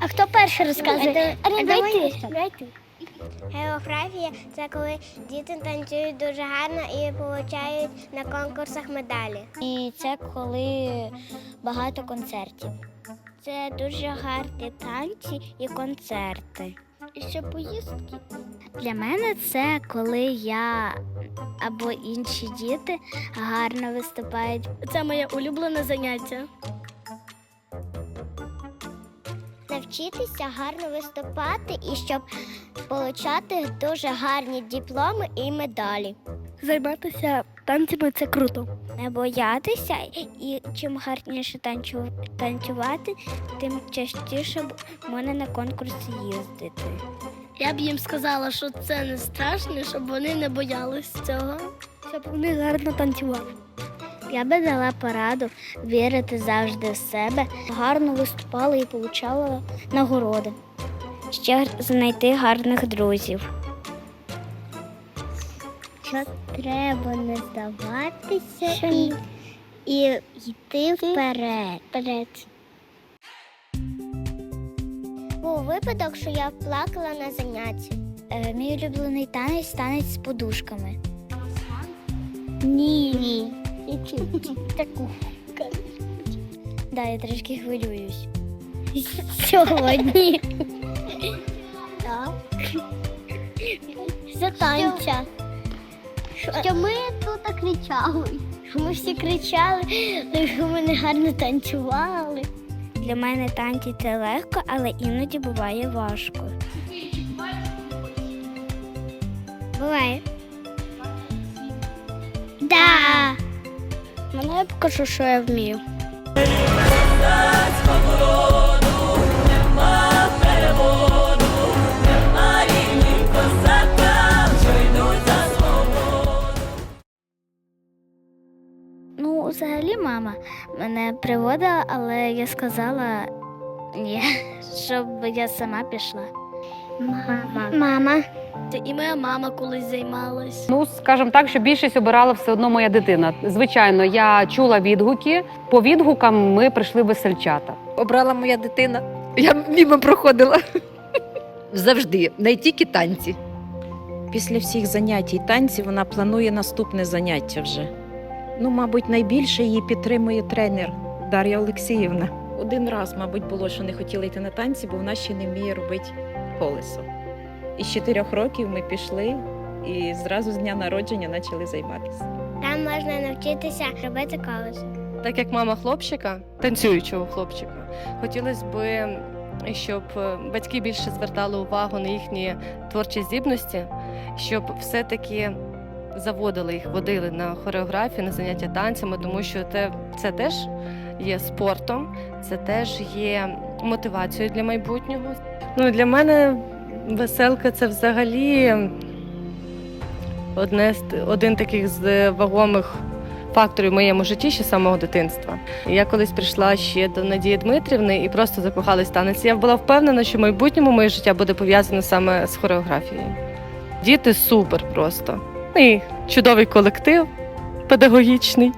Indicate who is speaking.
Speaker 1: А хто перший розказує? Арін, давай ти.
Speaker 2: Давай ти. Географія це коли діти танцюють дуже гарно і отримують на конкурсах медалі.
Speaker 1: І це коли багато концертів. Це дуже гарні танці і концерти. І ще поїздки. Для мене це коли я або інші діти гарно виступають.
Speaker 3: Це моє улюблене заняття.
Speaker 2: Навчитися гарно виступати і щоб отримати дуже гарні дипломи і медалі.
Speaker 3: Займатися танцями це круто.
Speaker 1: Не боятися і чим гарніше танцю, танцювати, тим частіше можна на конкурси їздити.
Speaker 3: Я б їм сказала, що це не страшно, щоб вони не боялись цього, щоб вони гарно танцювали.
Speaker 1: Я би дала пораду вірити завжди в себе, гарно виступала і отримала нагороди. Ще знайти гарних друзів. Що треба не здаватися і, і йти вперед. вперед.
Speaker 2: Був випадок, що я плакала на занятті.
Speaker 1: Е, мій улюблений танець танець з подушками. Ні. Ні. Таку. Да, я трішки хвилююсь. Сьогодні.
Speaker 2: Так.
Speaker 1: За танця.
Speaker 2: Що ми тут кричали.
Speaker 1: Що ми всі кричали, що ми не гарно танцювали. Для мене танці це легко, але іноді буває важко.
Speaker 2: Буває.
Speaker 3: Мене я покажу, що я вмію.
Speaker 1: Ну, взагалі, мама мене приводила, але я сказала ні, щоб я сама пішла. Мама.
Speaker 2: Мама.
Speaker 3: Це і моя мама колись займалась.
Speaker 4: Ну, скажімо так, що більшість обирала все одно моя дитина. Звичайно, я чула відгуки. По відгукам ми прийшли весельчата.
Speaker 5: обрала моя дитина. Я мимо проходила. Завжди, не тільки танці.
Speaker 6: Після всіх занять і танців вона планує наступне заняття вже. Ну, мабуть, найбільше її підтримує тренер Дар'я Олексіївна. Один раз, мабуть, було, що не хотіла йти на танці, бо вона ще не вміє робити колесо. І з чотирьох років ми пішли і зразу з дня народження почали займатися.
Speaker 2: Там можна навчитися робити колесо.
Speaker 7: Так як мама хлопчика, танцюючого хлопчика, хотілося б, щоб е, батьки більше звертали увагу на їхні творчі здібності, щоб все-таки заводили їх, водили на хореографію, на заняття танцями, тому що це, це теж є спортом, це теж є мотивацією для майбутнього. Ну, для мене веселка це взагалі одне один таких з вагомих факторів в моєму житті ще з самого дитинства. Я колись прийшла ще до Надії Дмитрівни і просто закохалась танець. Я була впевнена, що в майбутньому моє життя буде пов'язане саме з хореографією. Діти супер просто. І чудовий колектив педагогічний.